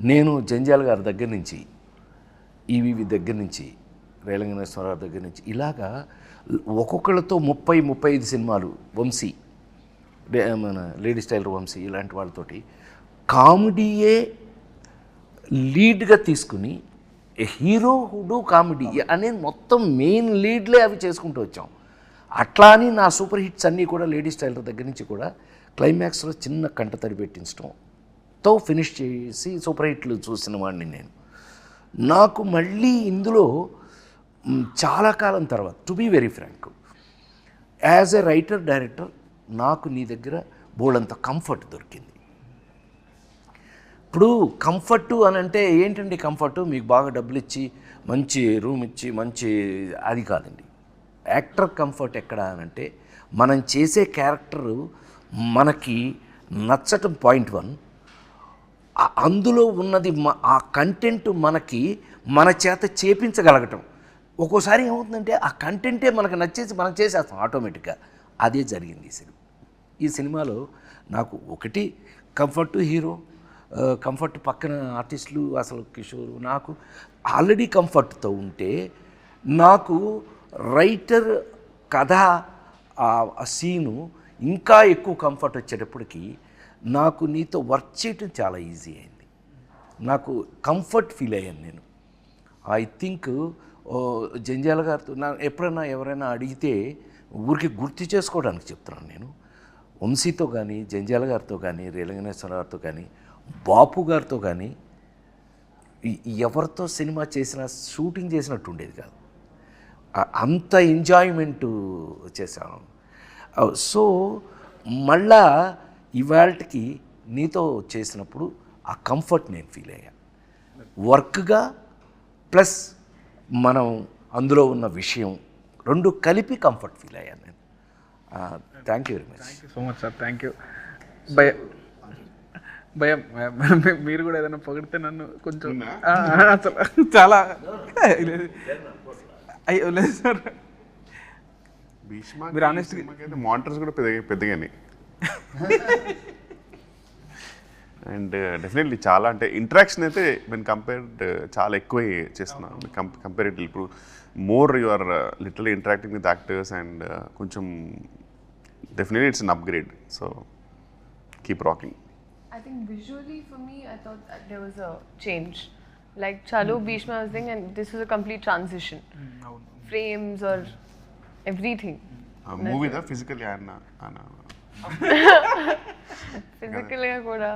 నేను జంజాల్ గారి దగ్గర నుంచి ఈవీవి దగ్గర నుంచి రేలంగనేశ్వరరావు దగ్గర నుంచి ఇలాగా ఒక్కొక్కళ్ళతో ముప్పై ముప్పై ఐదు సినిమాలు వంశీ మన లేడీ స్టైలర్ వంశీ ఇలాంటి వాళ్ళతోటి కామెడీయే లీడ్గా తీసుకుని హీరో హుడు కామెడీ అనేది మొత్తం మెయిన్ లీడ్లే అవి చేసుకుంటూ వచ్చాం. అట్లా అని నా సూపర్ హిట్స్ అన్నీ కూడా లేడీ స్టైలర్ దగ్గర నుంచి కూడా క్లైమాక్స్లో చిన్న కంట తడి తో ఫినిష్ చేసి సూపర్ హిట్లు చూసిన వాడిని నేను. నాకు మళ్ళీ ఇందులో చాలా కాలం తర్వాత to be very frank as a writer director నాకు నీ దగ్గర బోల్డంత కంఫర్ట్ దొరికింది. ఇప్పుడు కంఫర్టు అని అంటే ఏంటండి కంఫర్ట్ మీకు బాగా డబ్బులు ఇచ్చి మంచి రూమ్ ఇచ్చి మంచి అది కాదండి. యాక్టర్ కంఫర్ట్ ఎక్కడ అని అంటే మనం చేసే క్యారెక్టర్ మనకి నచ్చటం పాయింట్ వన్ అందులో ఉన్నది ఆ కంటెంట్ మనకి మన చేత చేపించగలగటం. ఒక్కోసారి ఏమవుతుందంటే ఆ కంటెంటే మనకు నచ్చేసి మనం చేసేస్తాం ఆటోమేటిక్గా. అదే జరిగింది ఈ సినిమా. ఈ సినిమాలో నాకు ఒకటి కంఫర్ట్ హీరో కంఫర్ట్ పక్కన ఆర్టిస్టులు అసలు కిషోర్ నాకు ఆల్రెడీ కంఫర్ట్తో ఉంటే నాకు రైటర్ కథ ఆ ఆ సీను ఇంకా ఎక్కువ కంఫర్ట్ వచ్చేటప్పటికి నాకు నీతో వర్క్ చేయటం చాలా ఈజీ అయింది. నాకు కంఫర్ట్ ఫీల్ అయ్యాను నేను. ఐ థింక్ జంజాల గారితో నా ఎప్పుడైనా ఎవరైనా అడిగితే ఊరికి గుర్తు చేసుకోవడానికి చెప్తున్నాను నేను. వంశీతో కానీ జంజాల గారితో కానీ రేలంగనేశ్వర గారితో కానీ బాపు గారితో కానీ ఎవరితో సినిమా చేసినా షూటింగ్ చేసినట్టు ఉండేది కాదు. అంత ఎంజాయ్మెంట్ చేశాను. సో మళ్ళా ఇవాళకి నీతో చేసినప్పుడు ఆ కంఫర్ట్ నేను ఫీల్ అయ్యా. వర్క్గా ప్లస్ మనం అందులో ఉన్న విషయం రెండు కలిపి కంఫర్ట్ ఫీల్ అయ్యాను నేను. Thank you very much thank you so much sir thank you భయ భయం మీరు కూడా ఏదైనా పొగిడితే నన్ను కొంచెం అసలు చాలా. అయ్యో లేదు సార్ భీష్మ మీరు అయితే మానిటర్స్ కూడా పెద్ద పెద్దగానే అండ్ డెఫినెట్లీ చాలా అంటే ఇంటరాక్షన్ అయితే నేను కంపేర్డ్ చాలా ఎక్కువ చేస్తున్నాను కంపేరిటివ్ ఇప్పుడు more you are literally interacting with actors and కొంచెం definitely it's an upgrade so keep rocking I think visually for me, I thought that there was a change. Like Chalo Bhishma was thing, and this was a complete transition. అవును Frames or everything. మూవీదా physically ఆయన physical का కూడా